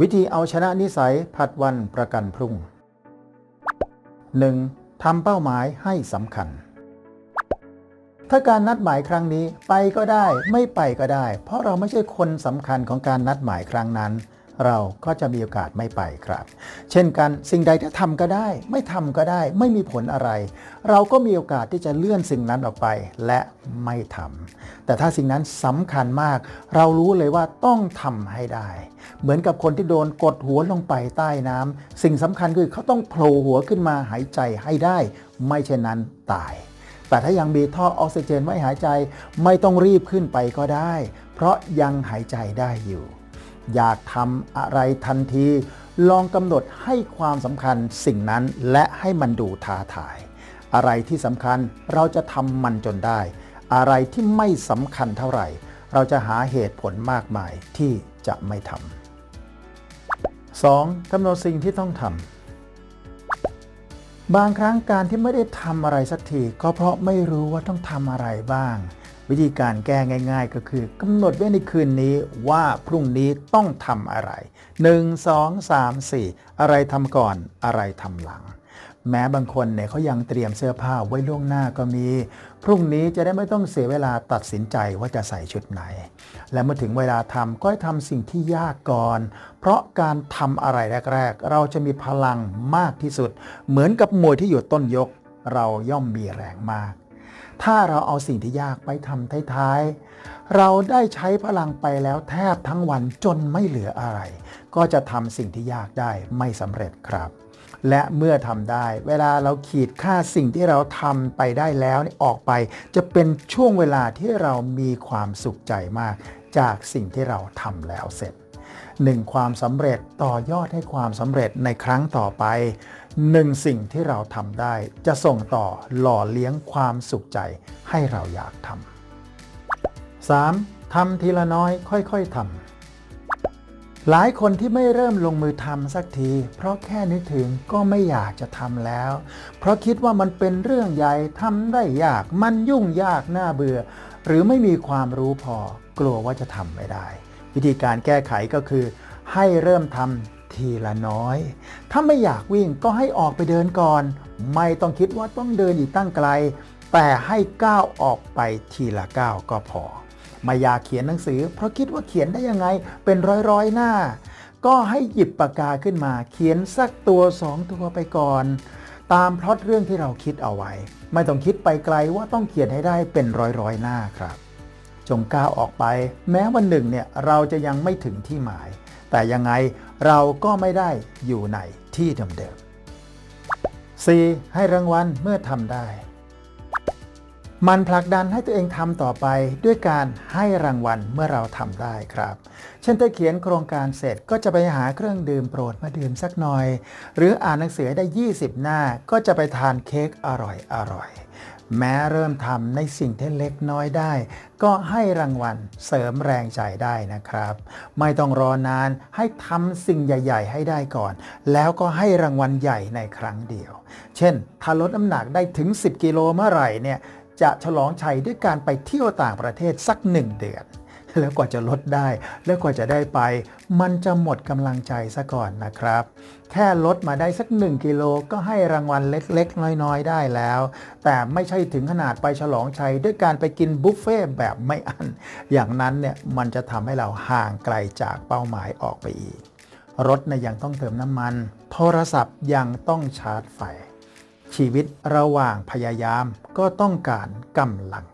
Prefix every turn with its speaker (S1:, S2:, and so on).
S1: วิธีเอาชนะนิสัยผัดวันประกันพรุ่ง 1. ทำเป้าหมายให้สำคัญ ถ้าการนัดหมายครั้งนี้ไปก็ได้ไม่ไปก็ได้ เพราะเราไม่ใช่คนสำคัญของการนัดหมายครั้งนั้น เราก็จะมีโอกาสไม่ไปครับ เช่นกันสิ่งใดที่ทำก็ได้ ไม่ทำก็ได้ ไม่มีผลอะไร เราก็มีโอกาสที่จะเลื่อนสิ่งนั้นออกไปและไม่ทำแต่ถ้าสิ่งนั้นสำคัญมาก เรารู้เลยว่าต้องทำให้ได้ เหมือนกับคนที่โดนกดหัวลงไปใต้น้ำสิ่งสำคัญคือเขาต้องโผล่หัวขึ้นมาหายใจให้ได้ ไม่เช่นนั้นตายแต่ถ้ายังมีท่อออกซิเจนไว้หายใจไม่ต้องรีบขึ้นไปก็ได้ เพราะยังหายใจได้อยู่ อยากทำอะไรทันที ลองกำหนดให้ความสำคัญสิ่งนั้นและให้มันดูท้าทาย อะไรที่สำคัญเราจะทำมันจนได้ อะไรที่ไม่สำคัญเท่าไหร่ เราจะหาเหตุผลมากมายที่จะไม่ทำ 2. กำหนดสิ่งที่ต้องทำ บางครั้งการที่ไม่ได้ทำอะไรสักทีก็เพราะไม่รู้ว่าต้องทำอะไรบ้าง วิธีการแก้ง่าย ๆ ก็คือกำหนดไว้ในคืนนี้ว่าพรุ่งนี้ต้องทำอะไร 1 2 3 4 อะไรทำก่อนอะไรทำหลัง แม้บางคนเนี่ยเขายังเตรียมเสื้อผ้าไว้ล่วงหน้าก็มี พรุ่งนี้จะได้ไม่ต้องเสียเวลาตัดสินใจว่าจะใส่ชุดไหน และเมื่อถึงเวลาทำก็ให้ทำสิ่งที่ยากก่อน เพราะการทำอะไรแรก ๆ เราจะมีพลังมากที่สุด เหมือนกับมวยที่อยู่ต้นยก เราย่อมมีแรงมาก ถ้าเราเอาสิ่งที่ยากไปทำท้ายๆ เราได้ใช้พลังไปแล้วแทบทั้งวันจนไม่เหลืออะไร ก็จะทำสิ่งที่ยากได้ไม่สำเร็จครับและเมื่อทำได้ เวลาเราขีดค่าสิ่งที่เราทำไปได้แล้วนี่ออกไป จะเป็นช่วงเวลาที่เรามีความสุขใจมาก จากสิ่งที่เราทำแล้วเสร็จ หนึ่งความสำเร็จต่อยอดให้ความสำเร็จในครั้งต่อไปหนึ่งสิ่งที่เราทำได้ จะส่งต่อหล่อเลี้ยงความสุขใจให้เราอยากทำ 3. ทำทีละน้อยค่อยๆทำหลายคนที่ไม่เริ่มลงมือทำสักที เพราะแค่นึกถึงก็ไม่อยากจะทำแล้ว เพราะคิดว่ามันเป็นเรื่องใหญ่ทำได้ยาก มันยุ่งยากน่าเบื่อ หรือไม่มีความรู้พอกลัวว่าจะทำไม่ได้ วิธีการแก้ไขก็คือ ให้เริ่มทำทีละน้อย ถ้าไม่อยากวิ่งก็ให้ออกไปเดินก่อน ไม่ต้องคิดว่าต้องเดินอีกตั้งไกล แต่ให้ก้าวออกไปทีละก้าวก็พอไม่อยากเขียนหนังสือ เพราะคิดว่าเขียนได้ยังไงเป็นร้อยร้อยๆหน้า ก็ให้หยิบปากกาขึ้นมา เขียนสักตัวสองตัวไปก่อน ตามพล็อตเรื่องที่เราคิดเอาไว้ ไม่ต้องคิดไปไกลว่าต้องเขียนให้ได้เป็นร้อยร้อยๆหน้าครับ จงก้าวออกไป แม้วันหนึ่งเนี่ยเราจะยังไม่ถึงที่หมาย แต่ยังไงเราก็ไม่ได้อยู่ในที่เดิมๆ 4. ให้รางวัลเมื่อทำได้ มันผลักดันให้ตัวเองทำต่อไปด้วยการให้รางวัลเมื่อเราทำได้ครับ เช่นถ้าเขียนโครงการเสร็จก็จะไปหาเครื่องดื่มโปรดมาดื่มสักหน่อย หรืออ่านหนังสือได้ 20 หน้าก็จะไปทานเค้กอร่อยอร่อย แม้เริ่มทำในสิ่งที่เล็กน้อยได้ ก็ให้รางวัลเสริมแรงใจได้นะครับ ไม่ต้องรอนานให้ทำสิ่งใหญ่ ๆ ให้ได้ก่อน แล้วก็ให้รางวัลใหญ่ในครั้งเดียว เช่น ถ้าลดน้ำหนักได้ถึง 10 กิโลเมื่อไหร่เนี่ยจะฉลองชัยด้วยการไปเที่ยวต่างประเทศสักหนึ่งเดือน แล้วกว่าจะลดได้ แล้วกว่าจะได้ไป มันจะหมดกำลังใจซะก่อนนะครับ แค่ลดมาได้สัก 1 กิโลก็ให้รางวัลเล็กๆ น้อยๆ ได้แล้ว แต่ไม่ใช่ถึงขนาดไปฉลองชัยด้วยการไปกินบุฟเฟ่แบบไม่อันอย่างนั้นเนี่ยมันจะทำให้เราห่างไกลจากเป้าหมายออกไปอีก รถเนี่ยยังต้องเติมน้ำมัน โทรศัพท์ยังต้องชาร์จไฟชีวิตระหว่างพยายามก็ต้องการกำลัง